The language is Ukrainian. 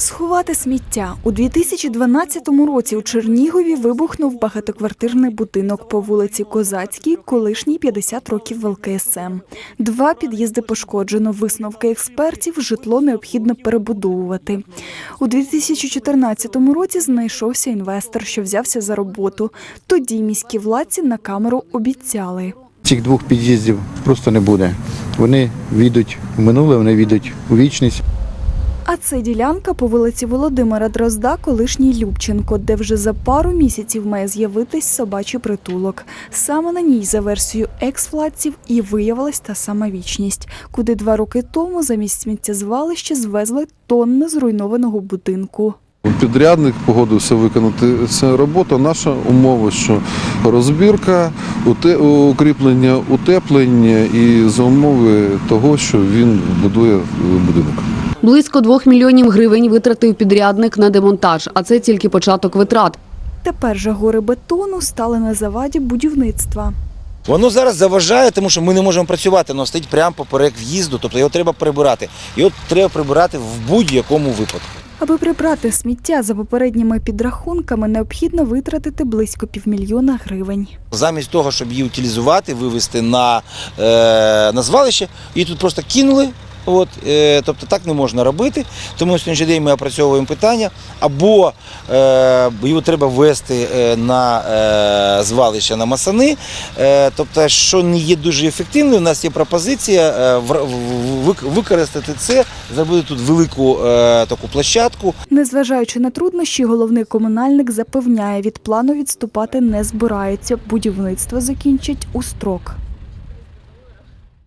Сховати сміття у 2012 році у Чернігові вибухнув багатоквартирний будинок по вулиці Козацькій, колишній 50 років в ЛКСМ. Два під'їзди пошкоджено. Висновки експертів житло необхідно перебудовувати. У 2014 році знайшовся інвестор, що взявся за роботу. Тоді міські владці на камеру обіцяли. Цих двох під'їздів просто не буде. Вони війдуть в минуле, вони війдуть у вічність. А це ділянка по вулиці Володимира Дрозда, колишній Любченко, де вже за пару місяців має з'явитись собачий притулок. Саме на ній, за версією екс-владців, і виявилась та сама вічність, куди два роки тому замість сміттєзвалища звезли тонни зруйнованого будинку. Підрядник погодився виконати цю роботу. Наша умова, що розбірка, укріплення, утеплення і за умови того, що він будує будинок. Близько двох мільйонів гривень витратив підрядник на демонтаж, а це тільки початок витрат. Тепер же гори бетону стали на заваді будівництва. Воно зараз заважає, тому що ми не можемо працювати, воно стоїть прямо поперек в'їзду, тобто його треба прибирати. Його треба прибирати в будь-якому випадку. Аби прибрати сміття за попередніми підрахунками, необхідно витратити близько півмільйона гривень. Замість того, щоб її утилізувати, вивезти на, е, на звалище, її тут просто кинули. От, е, тобто так не можна робити. Тому на сьогоднішній день ми опрацьовуємо питання, або е, його треба ввести е, на е, звалище на масани. Е, тобто, що не є дуже ефективною, у нас є пропозиція е, використати це, зробити тут велику е, таку площадку, Незважаючи на труднощі, головний комунальник запевняє, від плану відступати не збирається. Будівництво закінчить у строк.